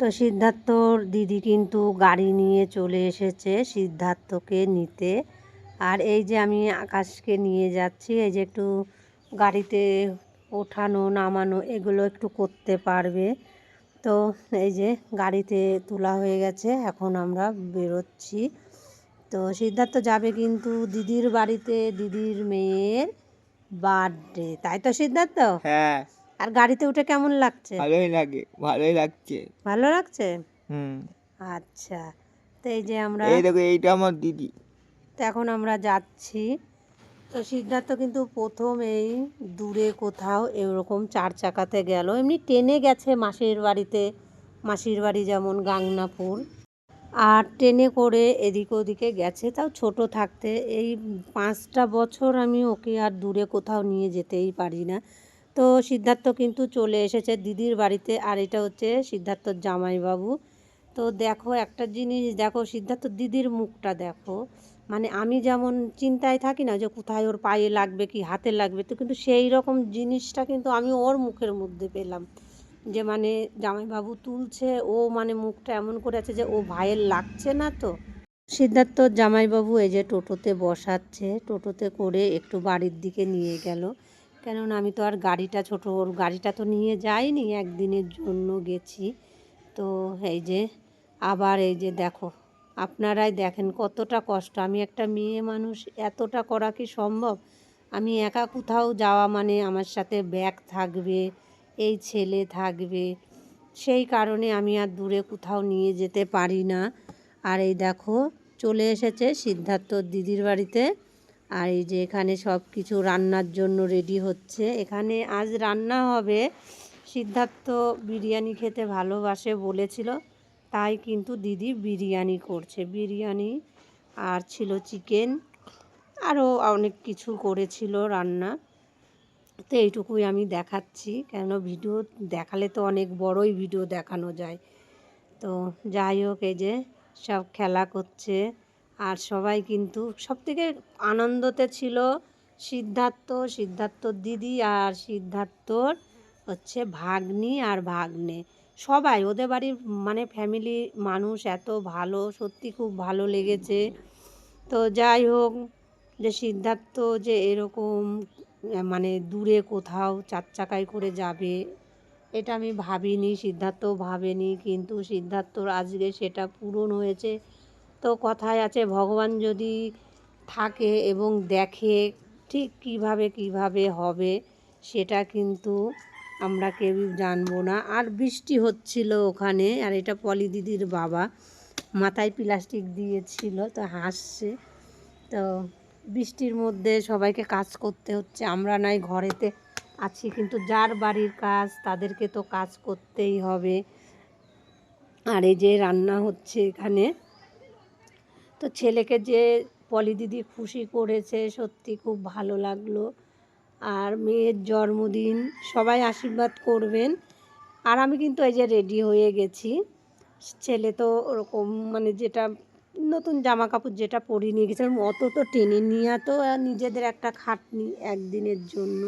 তো সিদ্ধার্থর দিদি কিন্তু গাড়ি নিয়ে চলে এসেছে সিদ্ধার্থকে নিতে। আর এই যে আমি আকাশকে নিয়ে যাচ্ছি, এই যে একটু গাড়িতে ওঠানো, নামানো, এগুলো একটু করতে পারবে। তো এই যে গাড়িতে তোলা হয়ে গেছে, এখন আমরা বেরোচ্ছি। তো সিদ্ধার্থ যাবে কিন্তু দিদির বাড়িতে, দিদির মেয়ের বার্থডে, তাই তো সিদ্ধার্থ? হ্যাঁ। আর গাড়িতে উঠে কেমন লাগছে? ভালোই লাগে ভালোই লাগছে। ভালো লাগছে? হুম। আচ্ছা তো এই যে আমরা এই দেখো এইটা আমার দিদি। তো এখন আমরা যাচ্ছি। তো সিদ্ধার্থ কিন্তু প্রথম এই দূরে কোথাও এরকম চার চাকাতে গেল। এমনি ট্রেনে গেছে মাসির বাড়িতে মাসির বাড়ি যেমন গাংনাপুর। আর ট্রেনে করে এদিক ওদিকে গেছে তাও ছোট থাকতে। এই পাঁচটা বছর আমি ওকে আর দূরে কোথাও নিয়ে যেতেই পারি না। তো সিদ্ধার্থ কিন্তু চলে এসেছে দিদির বাড়িতে আর এটা হচ্ছে সিদ্ধার্থর জামাইবাবু। তো দেখো একটা জিনিস, দেখো সিদ্ধার্থ দিদির মুখটা দেখো। মানে আমি যেমন চিন্তায় থাকি না যে কোথায় ওর পায়ে লাগবে কি হাতে লাগবে, তো কিন্তু সেই রকম জিনিসটা কিন্তু আমি ওর মুখের মধ্যে পেলাম। যে মানে জামাইবাবু তুলছে, ও মানে মুখটা এমন করে আছে যে ও ভাইয়ের লাগছে না তো। সিদ্ধার্থ জামাইবাবু এই যে টোটোতে বসাচ্ছে, টোটোতে করে একটু বাড়ির দিকে নিয়ে গেল। কেননা আমি তো আর গাড়িটা ছোট, ওর গাড়িটা তো নিয়ে যাইনি, একদিনের জন্য গেছি। তো এই যে, আবার এই যে দেখো, আপনারাই দেখেন কতটা কষ্ট। আমি একটা মেয়ে মানুষ, এতটা করা কি সম্ভব? আমি একা কোথাও যাওয়া মানে আমার সাথে ব্যাগ থাকবে, এই ছেলে থাকবে। সেই কারণে আমি আর দূরে কোথাও নিয়ে যেতে পারি না। আর এই দেখো, চলে এসেছে সিদ্ধার্থ দিদির বাড়িতে। আর এই যে এখানে সব কিছু রান্নার জন্য রেডি হচ্ছে। এখানে আজ রান্না হবে সিদ্ধার্থ বিরিয়ানি খেতে ভালোবাসে বলেছিল, তাই কিন্তু দিদি বিরিয়ানি করছে। বিরিয়ানি আর ছিল চিকেন আরও অনেক কিছু করেছিল রান্না। তো এইটুকুই আমি দেখাচ্ছি, কেন ভিডিও দেখালে তো অনেক বড়ই ভিডিও দেখানো যায়। তো যাই হোক, এই যে সব খেলা করছে। আর সবাই কিন্তু সবথেকে আনন্দতে ছিল সিদ্ধার্থ সিদ্ধার্থর দিদি আর সিদ্ধার্থর হচ্ছে ভাগ্নি আর ভাগ্নে। সবাই ওদের বাড়ির মানে ফ্যামিলি মানুষ এত ভালো, সত্যি খুব ভালো লেগেছে। তো যাই হোক, যে সিদ্ধার্থ যে এরকম মানে দূরে কোথাও চার চাকায় করে যাবে, এটা আমি ভাবিনি সিদ্ধার্থ ভাবেনি, কিন্তু সিদ্ধার্থর আজকে সেটা পূরণ হয়েছে। তো কথায় আছে, ভগবান যদি থাকে এবং দেখে ঠিক কীভাবে কীভাবে হবে সেটা কিন্তু আমরা কেউই জানব না। আর বৃষ্টি হচ্ছিল ওখানে, আর এটা পলি দিদির বাবা মাথায় প্লাস্টিক দিয়েছিল, তো হাসছে। তো বৃষ্টির মধ্যে সবাইকে কাজ করতে হচ্ছে, আমরা নাই ঘরেতে আছি, কিন্তু যার বাড়ির কাজ তাদেরকে তো কাজ করতেই হবে। আর এই যে রান্না হচ্ছে এখানে তো ছেলেকে যে পলি দিদি খুশি করেছে, সত্যি খুব ভালো লাগল। আর মেয়ের জন্মদিন, সবাই আশীর্বাদ করবেন। আর আমি কিন্তু এই যে রেডি হয়ে গেছি। ছেলে তো ওরকম মানে যেটা নতুন জামা কাপড় যেটা পরিয়ে নিয়ে গেছিলাম অত তো টেনে নিয়ে তো নিজেদের একটা খাটনি একদিনের জন্য।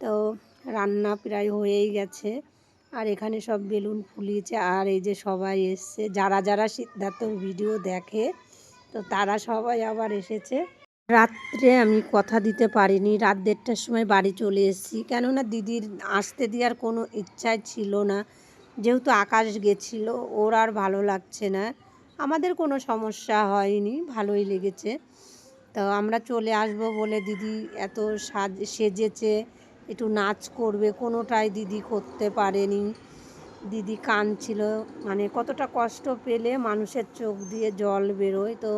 তো রান্না প্রায় হয়েই গেছে। আর এখানে সব বেলুন ফুলিয়েছে। আর এই যে সবাই এসছে। যারা যারা সিদ্ধার্থ ভিডিও দেখে তো তারা সবাই আবার এসেছে। রাত্রে আমি কথা দিতে পারিনি। রাত দেড়টার সময় বাড়ি চলে এসেছি। কেননা দিদির আসতে দেওয়ার কোনো ইচ্ছাই ছিল না। যেহেতু আকাশ গেছিল, ওর আর ভালো লাগছে না। আমাদের কোনো সমস্যা হয়নি, ভালোই লেগেছে। তো আমরা চলে আসব বলে দিদি এত সাজ, সেজেছে, একটু নাচ করবে, কোনোটাই দিদি করতে পারেনি। দিদি কাঁদছিল মানে কতটা কষ্ট পেলে মানুষের চোখ দিয়ে জল বেরোয়। তো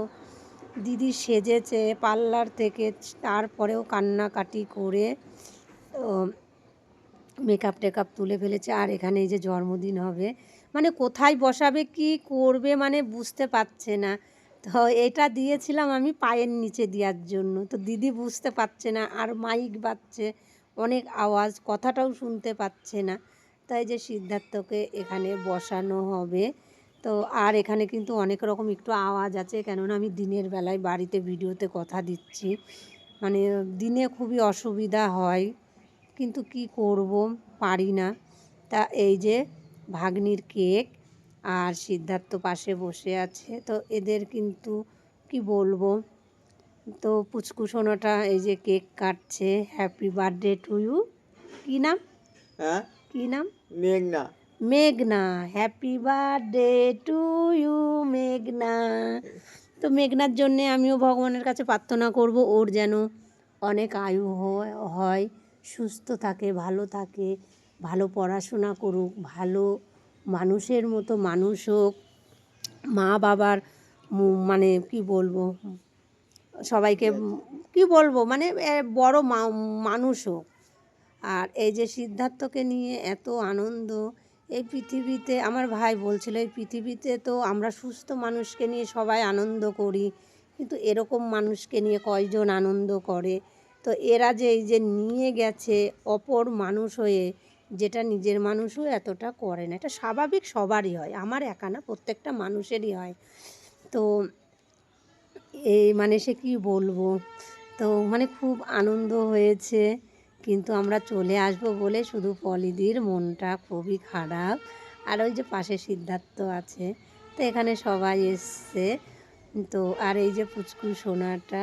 দিদি সেজেছে পার্লার থেকে, তারপরেও কান্নাকাটি করে মেকআপ টেকআপ তুলে ফেলেছে। আর এখানে এই যে জন্মদিন হবে মানে কোথায় বসাবে, কি করবে মানে বুঝতে পারছে না। তো এটা দিয়েছিলাম আমি পায়ের নিচে দেওয়ার জন্য। তো দিদি বুঝতে পারছে না, আর মাইক বাজছে, অনেক আওয়াজ, কথাটাও শুনতে পাচ্ছে না। তাই যে সিদ্ধার্থকে এখানে বসানো হবে তো আর এখানে কিন্তু অনেক রকম একটু আওয়াজ আছে কেননা আমি দিনের বেলায় বাড়িতে ভিডিওতে কথা দিচ্ছি। মানে দিনে খুবই অসুবিধা হয় কিন্তু কি করব পারি না। তা এই যে ভাগ্নির কেক আর সিদ্ধার্থ পাশে বসে আছে তো এদের কিন্তু কি বলব? তো পুচকু সোনাটা এই যে কেক কাটছে হ্যাপি বার্থডে টু ইউ। কী নাম? হ্যাঁ? কী নাম? মেঘনা। মেঘনা হ্যাপি বার্থডে টু ইউ মেঘনা। তো মেঘনার জন্যে আমিও ভগবানের কাছে প্রার্থনা করব, ওর যেন অনেক আয়ু হয় সুস্থ থাকে, ভালো থাকে, ভালো পড়াশোনা করুক, ভালো মানুষের মতো মানুষ হোক। মা বাবার মানে কি বলব, সবাইকে কি বলব মানে বড় মানুষ হোক। আর এই যে সিদ্ধার্থকে নিয়ে এত আনন্দ, এই পৃথিবীতে আমার ভাই বলছিল, এই পৃথিবীতে তো আমরা সুস্থ মানুষকে নিয়ে সবাই আনন্দ করি, কিন্তু এরকম মানুষকে নিয়ে কয়জন আনন্দ করে? তো এরা যে এই যে নিয়ে গেছে অপর মানুষ হয়ে, যেটা নিজের মানুষও এতটা করে না, এটা স্বাভাবিক সবারই হয়, আমার একা না, প্রত্যেকটা মানুষেরই হয়। তো এই মানে সে কী বলব? তো মানে খুব আনন্দ হয়েছে। কিন্তু আমরা চলে আসব বলে শুধু পলিদির মনটা খুবই খারাপ। আর ওই যে পাশে সিদ্ধার্থ আছে, তো এখানে সবাই এসছে। তো আর এই যে পুচকু সোনাটা,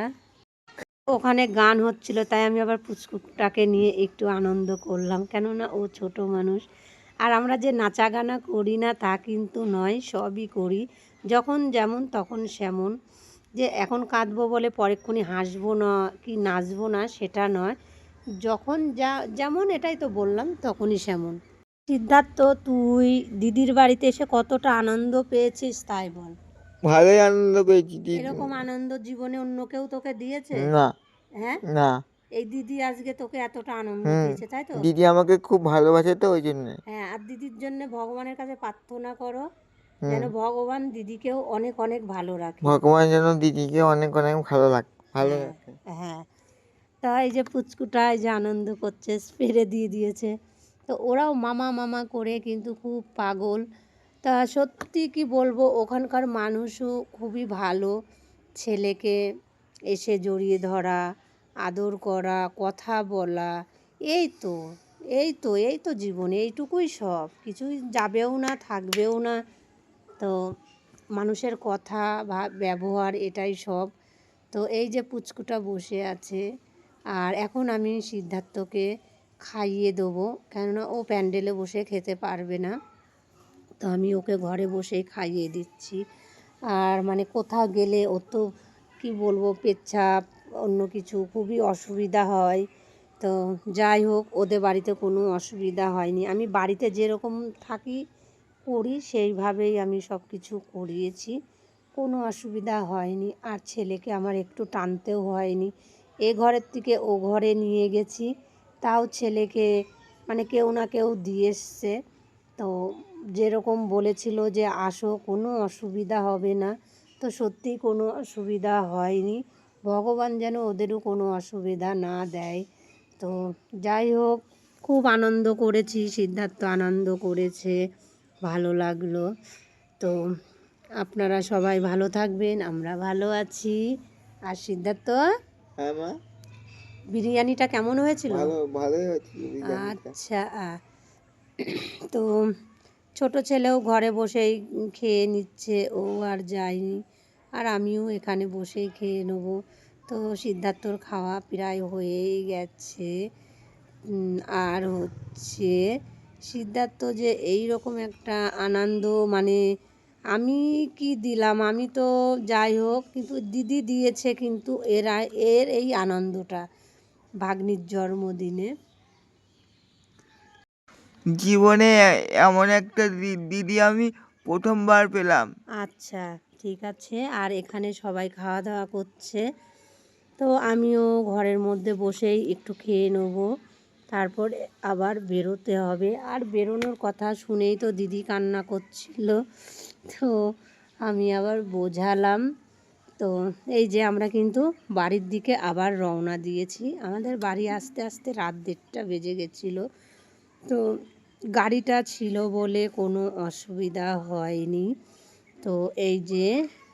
ওখানে গান হচ্ছিল, তাই আমি আবার পুচকুটাকে নিয়ে একটু আনন্দ করলাম। কেননা ও ছোট মানুষ। আর আমরা যে নাচা গানা করি না, তা কিন্তু নয়, সবই করি। যখন যেমন, তখন সেমন। যে এখন কাঁদবো বলে পরেক্ষণি হাসবো না কি নাচবো না, সেটা নয়। যখন যা যেমন এটাই তো বললাম তখনই সেমন। সিদ্ধার্থ তুই দিদির বাড়িতে এসে কতটা আনন্দ পেয়েছিস তাই বল। ভালোই আনন্দ পেয়েছি এরকম আনন্দ জীবনে অন্য কেউ তোকে দিয়েছে? না। হ্যাঁ? না। এই দিদি আজকে তোকে এতটা আনন্দ দিয়েছে তাই তো? দিদি আমাকে খুব ভালোবাসে তো ওই জন্য। হ্যাঁ আর দিদির জন্য ভগবানের কাছে প্রার্থনা করো যেন ভগবান দিদিকেও অনেক অনেক ভালো রাখে। ভগবান যেন দিদিকে অনেক অনেক ভালো লাগ ভালো হ্যাঁ। রাখে। হ্যাঁ। তা এই যে পুচকুটা এই যে আনন্দ করছে স্প্রে দিয়ে দিয়েছে। তো ওরাও মামা মামা করে কিন্তু খুব পাগল। তা সত্যি কি বলব, ওখানকার মানুষও খুবই ভালো। ছেলেকে এসে জড়িয়ে ধরা, আদর করা, কথা বলা, এই তো এই তো এই তো জীবন, এইটুকুই সব। কিছুই যাবেও না, থাকবেও না। তো মানুষের কথা বা ব্যবহার, এটাই সব। তো এই যে পুচকুটা বসে আছে আর এখন আমি সিদ্ধার্থকে খাইয়ে দেবো কেননা ও প্যান্ডেলে বসে খেতে পারবে না। তো আমি ওকে ঘরে বসেই খাইয়ে দিচ্ছি। আর মানে কোথাও গেলে ও তো কী বলব, পেচ্ছাপ, অন্য কিছু খুবই অসুবিধা হয়। তো যাই হোক, ওদের বাড়িতে কোনো অসুবিধা হয়নি। আমি বাড়িতে যেরকম থাকি, করি, সেইভাবেই আমি সব কিছু করিয়েছি। কোনো অসুবিধা হয়নি। আর ছেলেকে আমার একটু টানতেও হয়নি। এ ঘরের থেকে ও ঘরে নিয়ে গেছি। তাও ছেলেকে মানে কেউ না কেউ দিয়ে এসছে। তো যেরকম বলেছিল যে, আসো, কোনো অসুবিধা হবে না। তো সত্যি কোনো অসুবিধা হয়নি। ভগবান যেন ওদেরও কোনো অসুবিধা না দেয়। তো যাই হোক, খুব আনন্দ করেছি, সিদ্ধার্থ আনন্দ করেছে, ভালো লাগল। তো আপনারা সবাই ভালো থাকবেন, আমরা ভালো আছি। আর সিদ্ধার্থ? হ্যাঁ মা। বিরিয়ানিটা কেমন হয়েছিল? ভালো ভালোই হচ্ছে আচ্ছা তো ছোট ছেলেও ঘরে বসেই খেয়ে নিচ্ছে ও আর যায়নি। আর আমিও এখানে বসেই খেয়ে নেব। তো সিদ্ধার্থর খাওয়া প্রায় হয়েই গেছে। আর হচ্ছে সিদ্ধার্থ যে এই রকম একটা আনন্দ মানে আমি কি দিলাম? আমি তো যাই হোক কিন্তু দিদি দিয়েছে কিন্তু এরা এর এই আনন্দটা ভাগ্নির জন্মদিনে। জীবনে এমন একটা দিদি আমি প্রথমবার পেলাম। আচ্ছা ঠিক আছে। আর এখানে সবাই খাওয়া দাওয়া করছে। তো আমিও ঘরের মধ্যে বসেই একটু খেয়ে নেব। তারপর আবার বেরোতে হবে। আর বেরোনোর কথা শুনেই তো দিদি কান্না করছিল। তো আমি আবার বোঝালাম। তো এই যে আমরা কিন্তু বাড়ির দিকে আবার রওনা দিয়েছি। আমাদের বাড়ি আসতে আসতে রাত দেড়টা বেজে গেছিল। তো গাড়িটা ছিল বলে কোনো অসুবিধা হয়নি। তো এই যে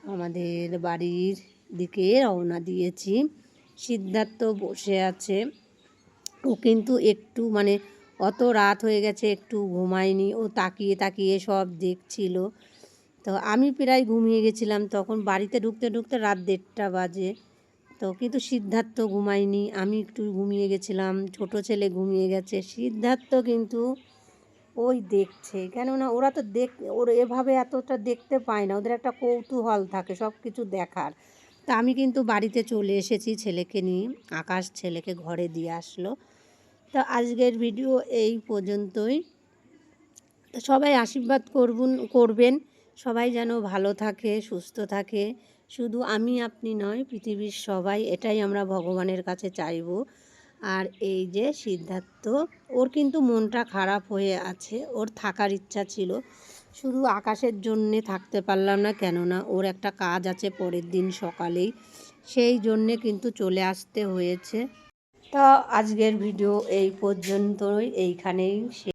আমাদের বাড়ির দিকে রওনা দিয়েছি। সিদ্ধার্থ বসে আছে। ও কিন্তু একটু মানে অত রাত হয়ে গেছে, একটু ঘুমায়নি। ও তাকিয়ে তাকিয়ে সব দেখছিল। তো আমি প্রায় ঘুমিয়ে গেছিলাম তখন বাড়িতে ঢুকতে ঢুকতে রাত দেড়টা বাজে। তো কিন্তু সিদ্ধার্থ ঘুমায়নি, আমি একটু ঘুমিয়ে গেছিলাম, ছোট ছেলে ঘুমিয়ে গেছে। সিদ্ধার্থ কিন্তু ওই দেখছে, কেননা ওরা তো দেখ, ওর এভাবে এতটা দেখতে পায় না, ওদের একটা কৌতূহল থাকে সব কিছু দেখার। তা আমি কিন্তু বাড়িতে চলে এসেছি ছেলেকে নিয়ে, আকাশ ছেলেকে ঘরে দিয়ে আসলো। তো আজকের ভিডিও এই পর্যন্তই। তো সবাই আশীর্বাদ করবুন, করবেন। সবাই যেন ভালো থাকে, সুস্থ থাকে। শুধু আমি, আপনি নয়, পৃথিবীর সবাই, এটাই আমরা ভগবানের কাছে চাইব। আর এই যে সিদ্ধার্থ, ওর কিন্তু মনটা খারাপ হয়ে আছে, ওর থাকার ইচ্ছা ছিল। শুধু আকাশের জন্যে থাকতে পারলাম না, কেননা ওর একটা কাজ আছে পরের দিন সকালেই। সেই জন্যে কিন্তু চলে আসতে হয়েছে। তো আজকের ভিডিও এই পর্যন্তই, এইখানেই